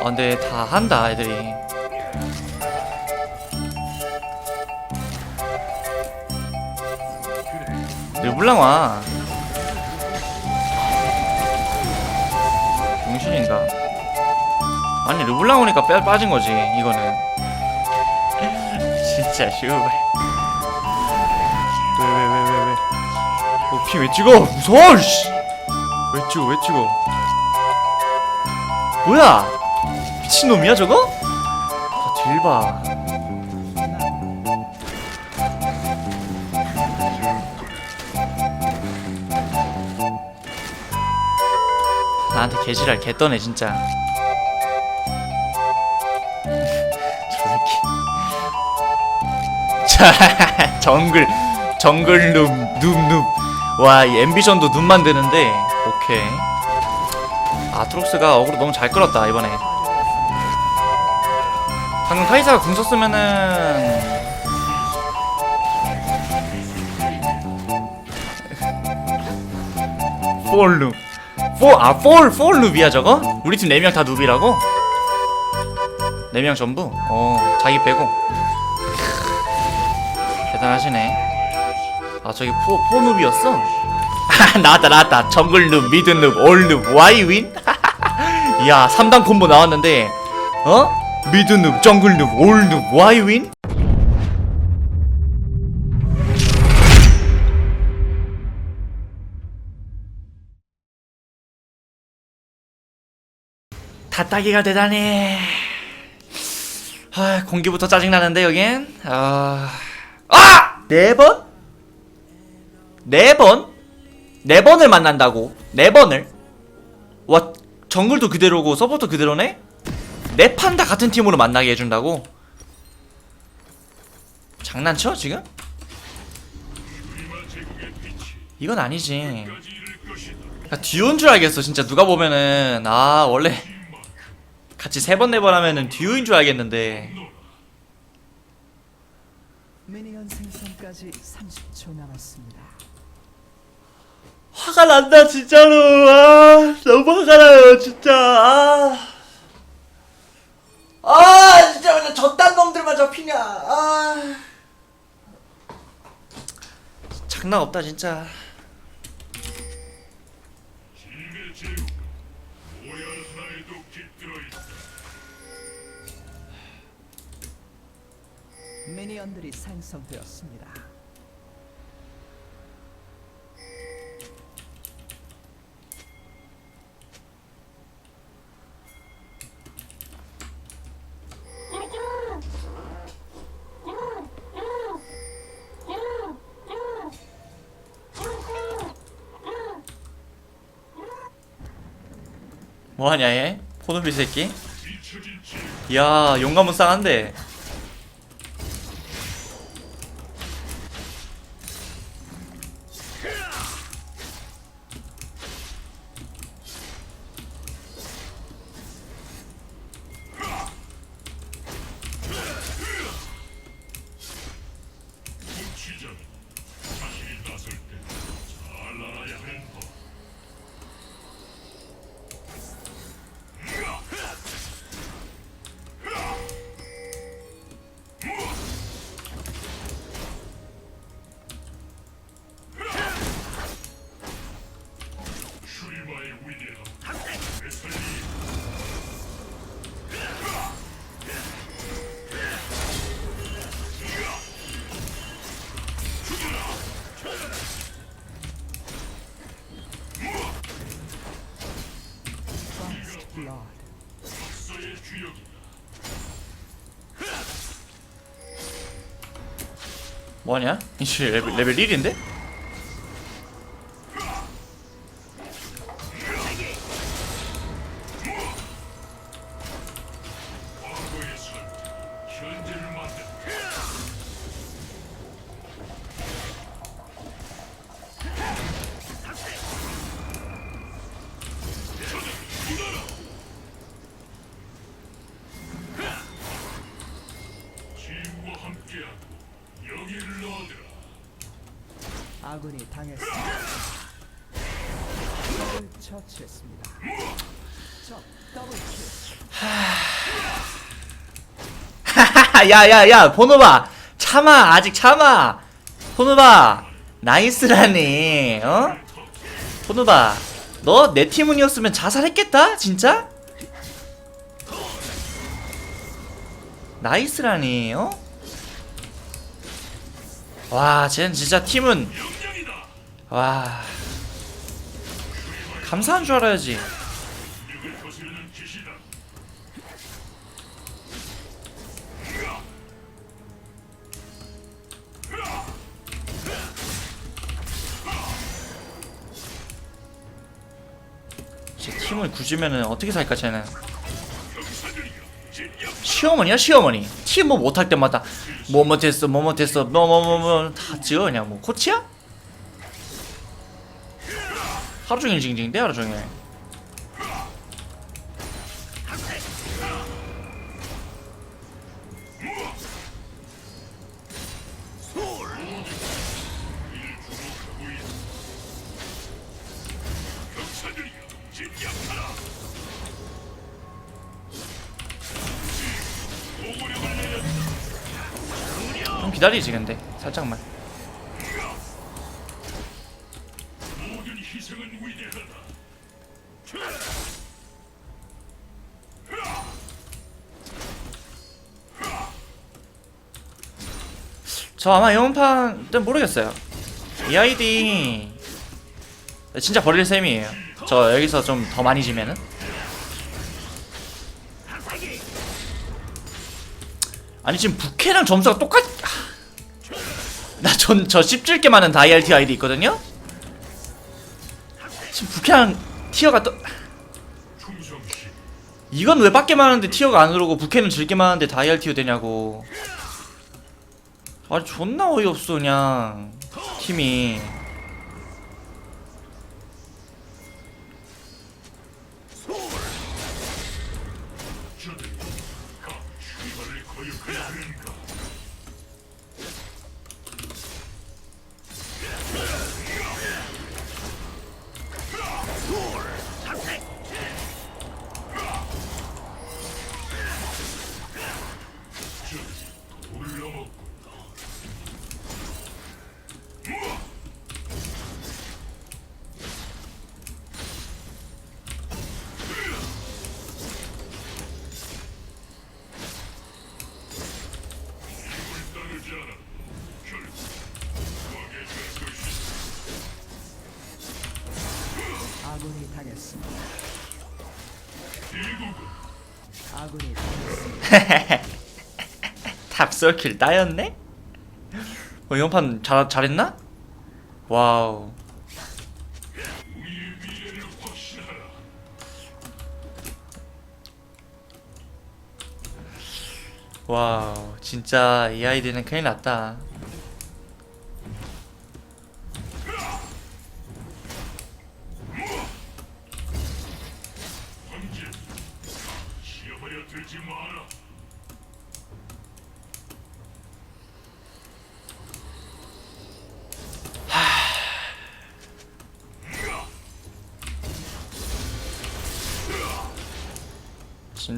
아 근데 다 한다 애들이. 르블랑 와 정신인가? 아니 르블랑 오니까 빼 빠진 거지 이거는. 진짜 슈발. 왜왜왜 왜왜? 어, 피왜 찍어? 무서워 씨. 왜 찍어 왜 찍어 뭐야? 미친놈이야 저거? 아 딜봐. 나한테 개지랄 개떠네 진짜. 저 새끼. 자 정글 정글 눕눕눕와이 앰비션도 눕 만드는데 오케이 아트록스가 어그로 너무 잘 끌었다 이번에 방금 카이사가 궁 썼으면은 폴루 포아 폴, 폴 누비야 저거? 우리 팀 4명 다 누비라고? 4명 전부? 어 자기 빼고 대단하시네 아 저기 포, 포 누비였어? 아 나왔다 나왔다 정글 눕, 미드 눕, 올 눕, 와이 윈? 이야 3단 콤보 나왔는데 어? 미드 눕, 정글 눕, 올 눕, 와이 윈? 다따기가 대단해. 아, 공기부터 짜증나는데 여긴. 아, 아! 네 번? 네 번? 네 번을 만난다고? 네 번을? 와, 정글도 그대로고 서포터 그대로네? 네 판 다 같은 팀으로 만나게 해준다고? 장난쳐 지금? 이건 아니지. 아, 듀오인 줄 알겠어 진짜 누가 보면은 아 원래 같이 세 번 네 번 하면은 듀오인 줄 알겠는데 미니언 생성까지 30초 남았습니다. 화가 난다 진짜로. 아 너무 화가 나요 진짜. 아, 아 진짜 그냥 저딴 놈들만 잡히냐. 아. 장난 없다 진짜. 미니언들이 생성되었습니다. 뭐하냐 얘? 포도비 새끼? 야 용감은 쌍한데 뭐하냐 레벨, 레벨 1인데? 아군이 당했습니다. 적을 처치했습니다. 적 야야야 번호봐 참아 아직 참아 번호봐 나이스라니 어? 번호봐 너내 팀원이었으면 자살했겠다 진짜? 나이스라니 어? 와 쟤는 진짜 팀은 와. 감사한 줄 알아야지. 제 팀을 굳으면은 어떻게 살까 쟤는? 시어머니야 시어머니. 팀 뭐 못할 때마다 뭐 못했어 뭐 못했어 뭐 뭐뭐뭐다 지어 그냥 뭐. 코치야? 하루 종일 징징대 하루 종일. 좀 기다리지 근데. 살짝만 저 아마 이번 판은 모르겠어요. 이 아이디 진짜 버릴 셈이에요. 저 여기서 좀 더 많이 지면은. 아니 지금 부캐랑 점수가 똑같 나전저 17개 많은 다이알티 아이디 있거든요 지금 부캐랑 티어가 또 이건 왜 밖에 많은데 티어가 안 오르고 부캐는 질게 많은데 다이알 티어 되냐고. 아니 존나 어이없어 그냥. 팀이 탑서킬 따였네? 어, 이번 판 잘, 잘했나? 와우 와우 진짜 이 아이디는 큰일 났다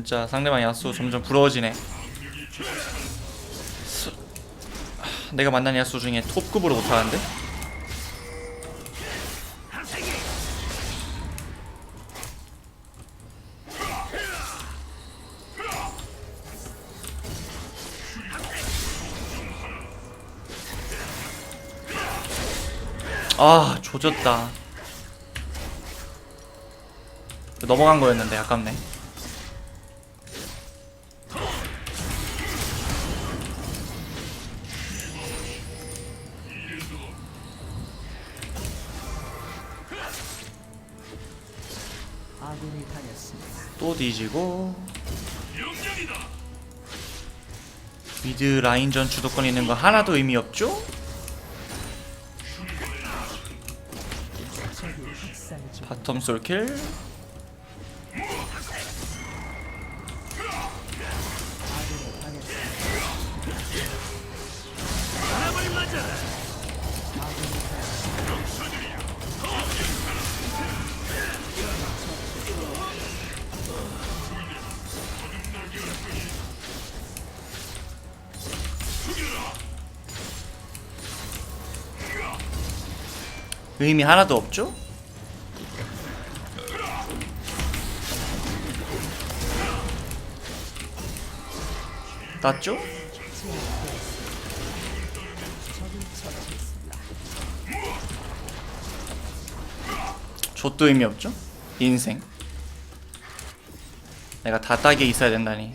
진짜 상대방 야수 점점 부러워지네. 내가 만난 야수 중에 톱급으로 못하는데? 아 조졌다. 넘어간 거였는데 아깝네 또 뒤지고 미드 라인 전 주도권 있는 거 하나도 의미 없죠? 바텀 솔킬 의미 하나도 없죠? 땄죠? 좆도 의미 없죠? 인생 내가 다 따기에 있어야 된다니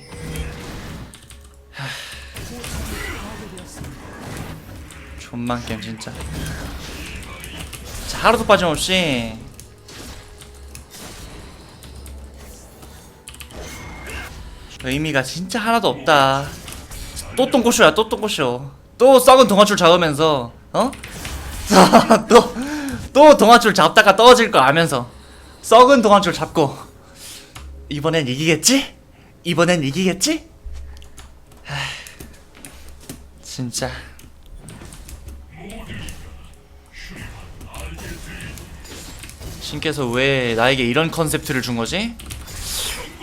존만 게임 진짜 자, 하루도 빠짐없이 의미가 진짜 하나도 없다 또 똥꼬쇼야 또 똥꼬쇼 또 썩은 동아줄 잡으면서 어? 또, 또 동아줄 잡다가 떨어질 거 아면서 썩은 동아줄 잡고 이번엔 이기겠지? 이번엔 이기겠지? 하, 진짜 신께서 왜 나에게 이런 컨셉트를 준 거지?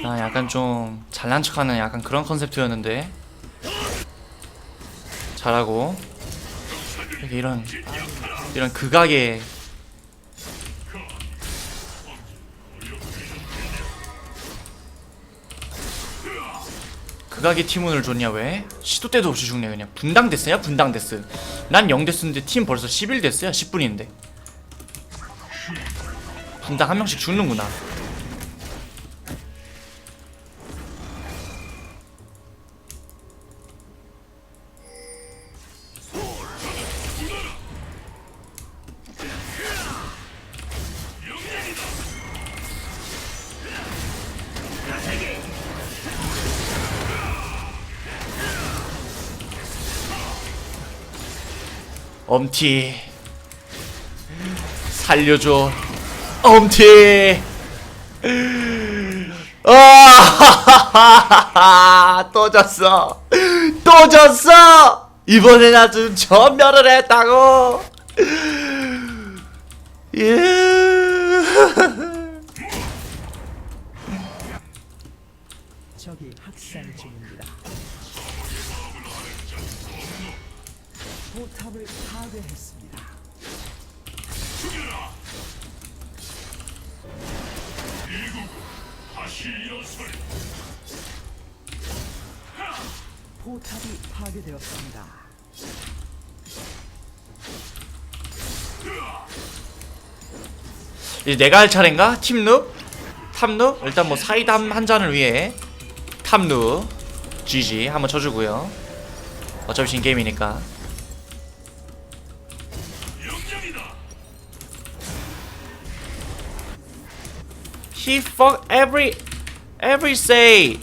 나 약간 좀 잘난 척하는 약간 그런 컨셉트였는데. 잘하고. 이런 이런 극악의 극악의 팀원을 줬냐 왜? 시도 때도 없이 죽네 그냥. 분당 데스냐 분당 데스. 난 0 데스인데 팀 벌써 11 데스야 10분인데 분당 한 명씩 죽는구나. 엄티 살려줘 엄티 아, 또 졌어. 또 졌어. 이번엔 아주 전멸을 했다고. 예 파괴되었습니다. 이제 내가 할 차례인가? 팀룩? 탑룩? 일단 뭐 사이다 한- 한 잔을 위해 탑룩 GG 한번 쳐주고요 어차피 진 게임이니까 He fuck every every say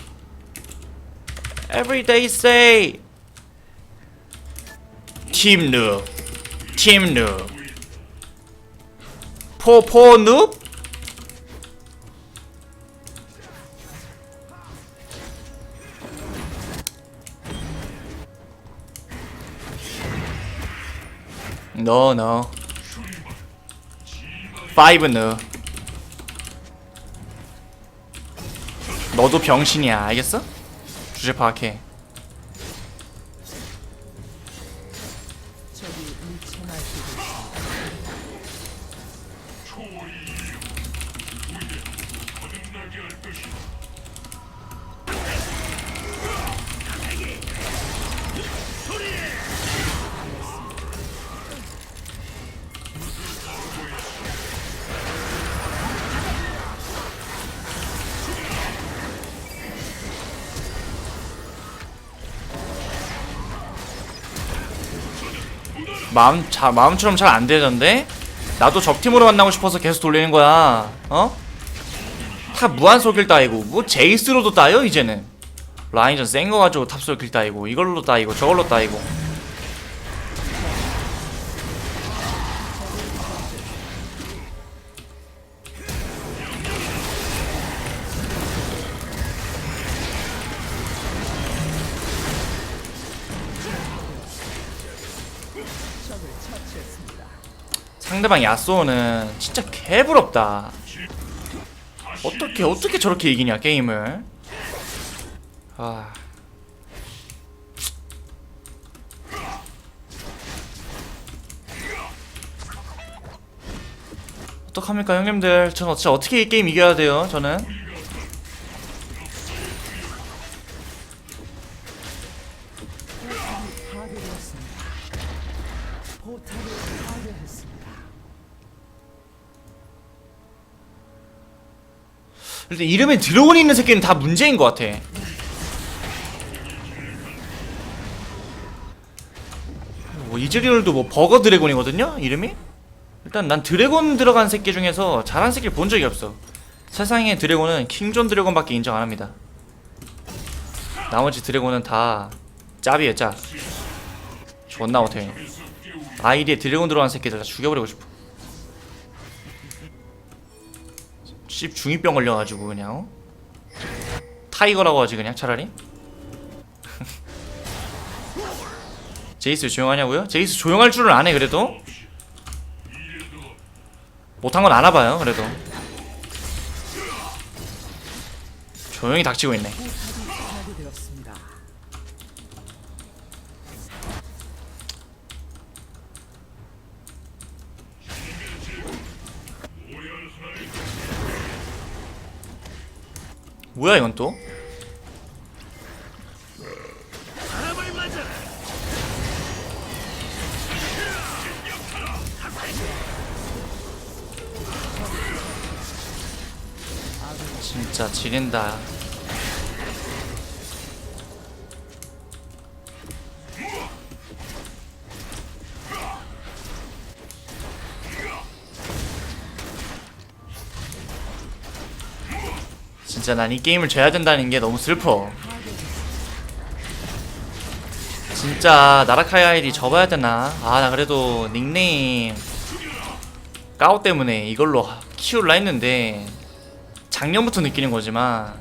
every day say 팀룩 팀룩 포포눕? No no 파이브 no 너도 병신이야. 알겠어? 주제 파악해 마음 자 마음처럼 잘 안 되던데? 나도 적팀으로 만나고 싶어서 계속 돌리는 거야. 어? 탑 무한 소길 따이고 뭐 제이스로도 따요 이제는. 라인전 센거 가지고 탑 소길 따이고 이걸로 따이고 저걸로 따이고. 상대방 야쏘는 진짜 개부럽다. 어떻게 어떻게 저렇게 이기냐 게임을? 아. 어떡합니까 형님들 전 진짜 어떻게 이 게임 이겨야 돼요 저는 일단 이름에 드래곤이 있는 새끼는 다 문제인 것 같아. 뭐 이즈리얼도 뭐 버거 드래곤이거든요? 이름이? 일단 난 드래곤 들어간 새끼 중에서 잘한 새끼를 본 적이 없어. 세상에 드래곤은 킹존 드래곤밖에 인정 안 합니다. 나머지 드래곤은 다 짭이에요 짭. 존나 못해. 아이디에 드래곤 들어간 새끼들 다 죽여버리고 싶어 씹 중이병 걸려가지고 그냥 어? 타이거라고 하지 그냥 차라리 제이스 조용하냐고요? 제이스 조용할 줄은 아네 그래도 못한 건 아나봐요 그래도 조용히 닥치고 있네 뭐야 이건 또? 진짜 지린다. 진짜 난 이 게임을 져야 된다는 게 너무 슬퍼. 진짜 나라카이 아이디 접어야 되나? 아 나 그래도 닉네임 까오 때문에 이걸로 키울라 했는데 작년부터 느끼는 거지만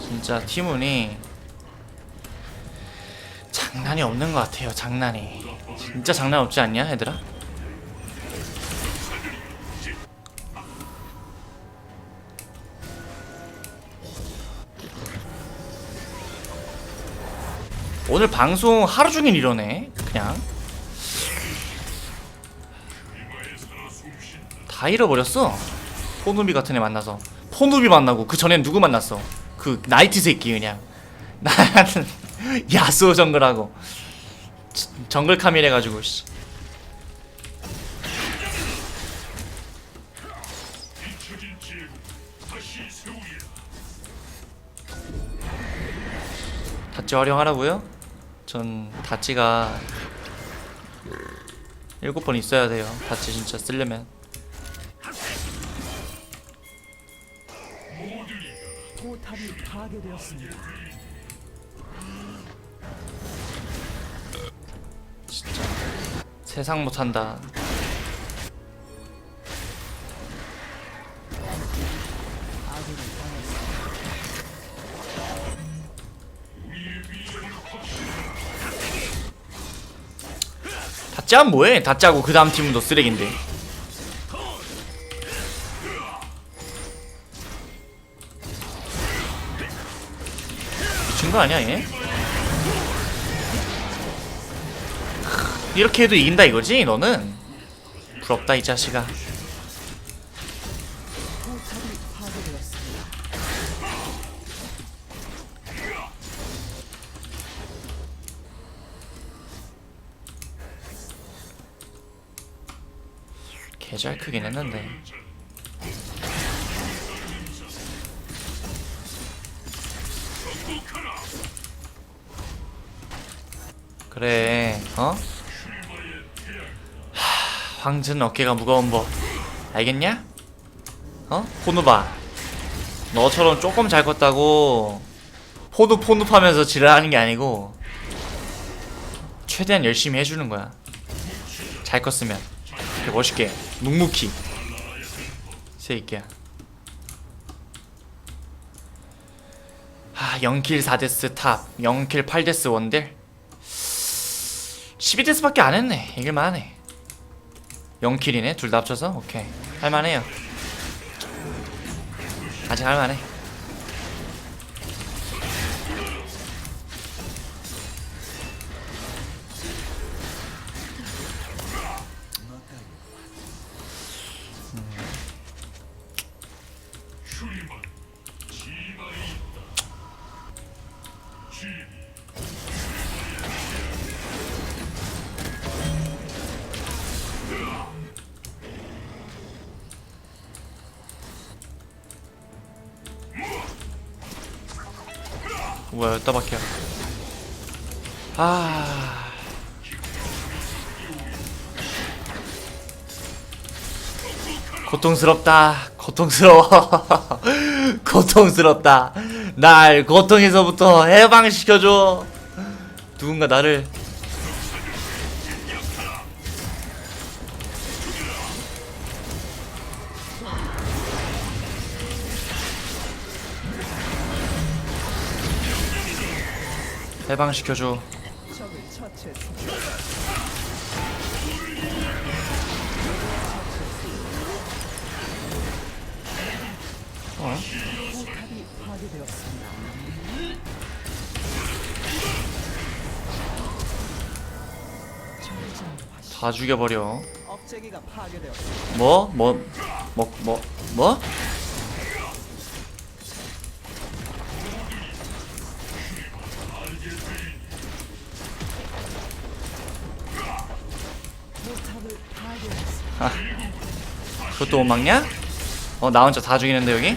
진짜 팀운이 장난이 없는 것 같아요 장난이 진짜 장난 없지 않냐 얘들아? 오늘 방송 하루 종일 이러네 그냥. 다 잃어버렸어. 포누비 같은 애 만나서. 포누비 만나고 그 전엔 누구 만났어? 그 나이트 새끼 그냥. 나는 야수호 정글하고. 지- 정글 카밀 해가지고 씨. 다찌 활용하라고요? 전 다찌가 일곱 번 있어야 돼요 다찌 진짜 쓰려면 포탑이 파괴되었습니다. 진짜 세상 못한다 짜면 뭐해? 다 짜고 그 다음 팀은 너 쓰레기인데. 미친 거 아니야 얘? 크, 이렇게 해도 이긴다 이거지? 너는 부럽다 이 자식아. 크긴 했는데. 그래, 어? 하, 황제는 어깨가 무거운 법. 알겠냐? 어? 포누바. 너처럼 조금 잘 컸다고 포누 포누 하면서 지랄하는 게 아니고 최대한 열심히 해주는 거야. 잘 컸으면. 멋있게 묵묵히. 새끼야 아 0킬 4데스 탑 0킬 8데스 원딜? 12데스밖에 안 했네. 이길만 하네. 0킬이네. 둘 다 합쳐서? 오케이. 할만해요. 아직 할만해 뭐야 여기다 박혀 아. 고통스럽다 고통스러워. 고통스럽다. 날 고통에서부터 해방시켜줘. 누군가 나를 해방시켜줘. 어? 다 죽여버려. 뭐? 뭐? 뭐? 뭐? 뭐? 그것도 못 막냐? 어, 나 혼자 다 죽이는데 여기?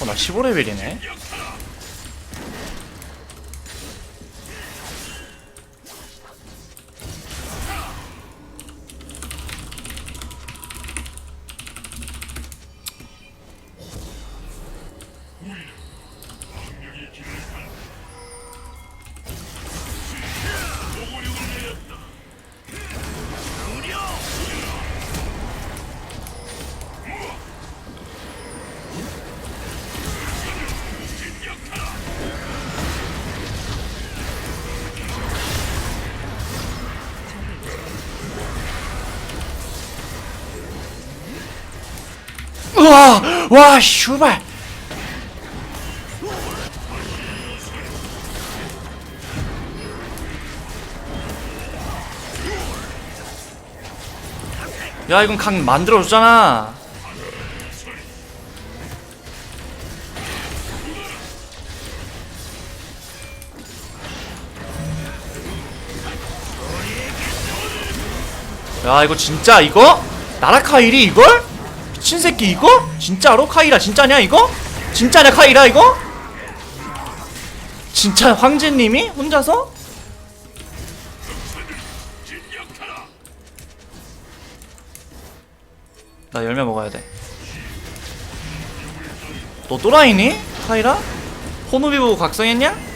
어, 나 15레벨이네. 와! 와, 슈발! 야, 이건 각 만들어줬잖아. 야, 이거 진짜 이거? 나라카일이 이걸? 미친 새끼 이거? 진짜로 카이라 진짜냐 이거? 진짜냐 카이라 이거? 진짜 황제님이 혼자서? 나 열매 먹어야 돼. 너 또라이니? 카이라? 호누비 보고 각성했냐?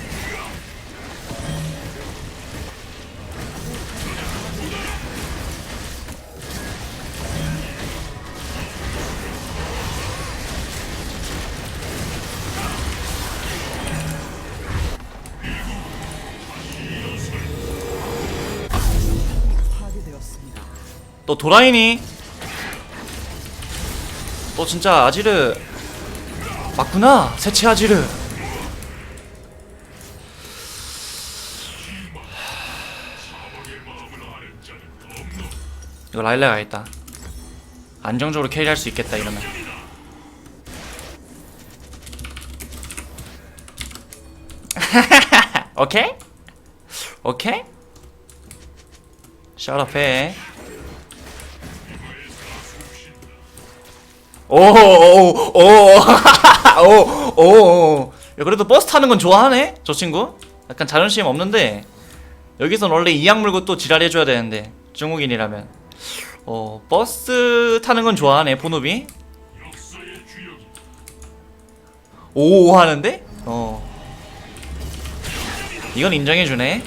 너 도라이니? 너 진짜 아지르 맞구나 세체 아지르 이거 라일라 가겠다 안정적으로 캐리할 수 있겠다 이러면 오케이? 오케이? 해 오오오오오오오 야 그래도 버스 타는 건 좋아하네 저 친구. 약간 자존심 없는데 여기선 원래 이악 물고 또 지랄 해줘야 되는데 중국인이라면. 어 버스 타는 건 좋아하네 본업이 오 하는데? 어. 이건 인정해주네.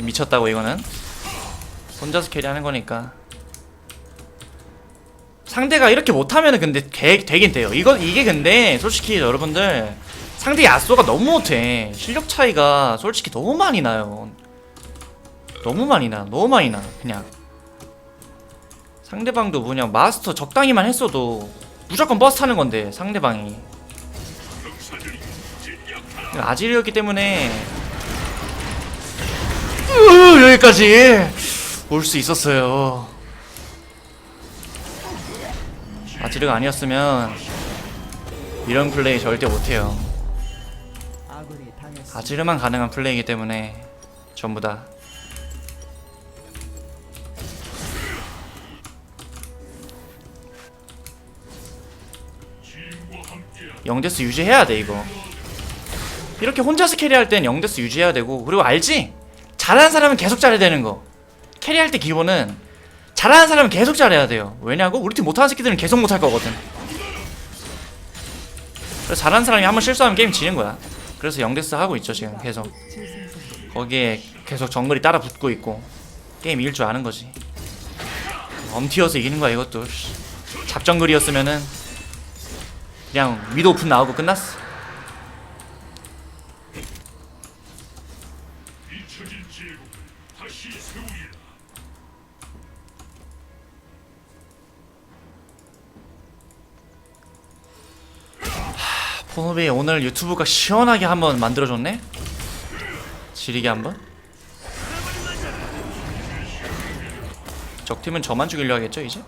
미쳤다고 이거는. 혼자서 캐리하는 거니까 상대가 이렇게 못하면은 근데 개, 되긴 돼요. 이거 이게 근데 솔직히 여러분들 상대 야쏘가 너무 못해. 실력 차이가 솔직히 너무 많이 나요. 너무 많이 나. 너무 많이 나. 그냥 상대방도 뭐냐 마스터 적당히만 했어도 무조건 버스 타는 건데 상대방이 아질이었기 때문에 으, 여기까지 올 수 있었어요 아지르가 아니었으면 이런 플레이 절대 못해요. 아지르만 가능한 플레이이기 때문에 전부 다 영데스 유지해야 돼 이거 이렇게 혼자서 캐리할 땐 영데스 유지해야 되고 그리고 알지? 잘하는 사람은 계속 잘해야 되는 거 캐리할 때 기본은 잘하는 사람은 계속 잘해야 돼요. 왜냐고? 우리 팀 못하는 새끼들은 계속 못할 거거든. 그래서 잘하는 사람이 한 번 실수하면 게임 지는 거야. 그래서 영데스 하고 있죠 지금 계속. 거기에 계속 정글이 따라 붙고 있고 게임 이길 줄 아는 거지. 엄튀어서 이기는 거야 이것도. 씨. 잡정글이었으면은 그냥 위도 오픈 나오고 끝났어 하, 포노비 오늘 유튜브가 시원하게 한번 만들어줬네 지리게 한번 적팀은 저만 죽이려 하겠죠 이제?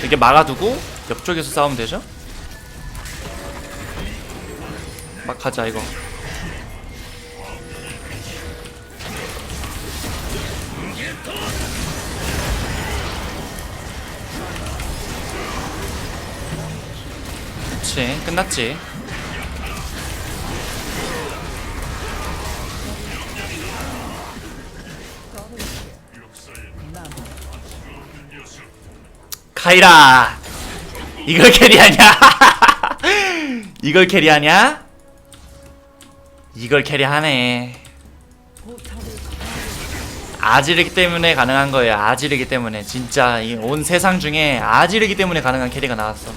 이렇게 막아두고 옆쪽에서 싸우면 되죠? 가자 이거. 그치 끝났지? 카이라! 이걸 캐리하냐? 이걸 캐리하냐 이걸 캐리하네. 아지르기 때문에 가능한 거예요. 아지르기 때문에. 진짜 이 온 세상 중에 아지르기 때문에 가능한 캐리가 나왔어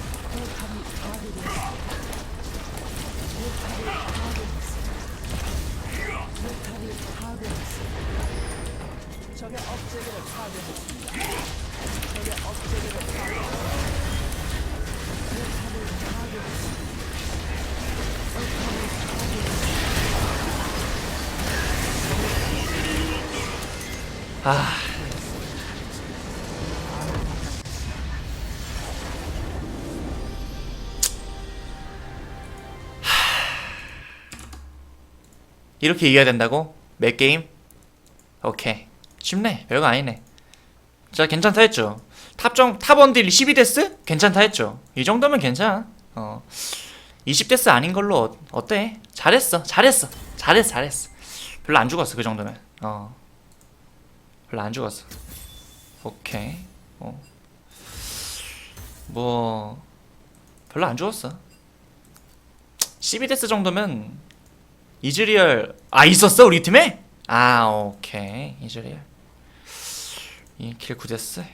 이렇게 이겨야 된다고? 몇 게임? 오케이. 쉽네. 별거 아니네. 자 괜찮다 했죠. 탑정 탑원딜 12데스? 괜찮다 했죠. 이 정도면 괜찮아. 어. 20데스 아닌 걸로 어, 어때? 잘했어. 잘했어. 잘했어. 잘했어. 별로 안 죽었어 그 정도면. 어. 별로 안 죽었어. 오케이. 어. 뭐 별로 안 죽었어. 12데스 정도면 이즈리얼 아 있었어 우리 팀에? 아 오케이 이즈리얼 이킬 9데스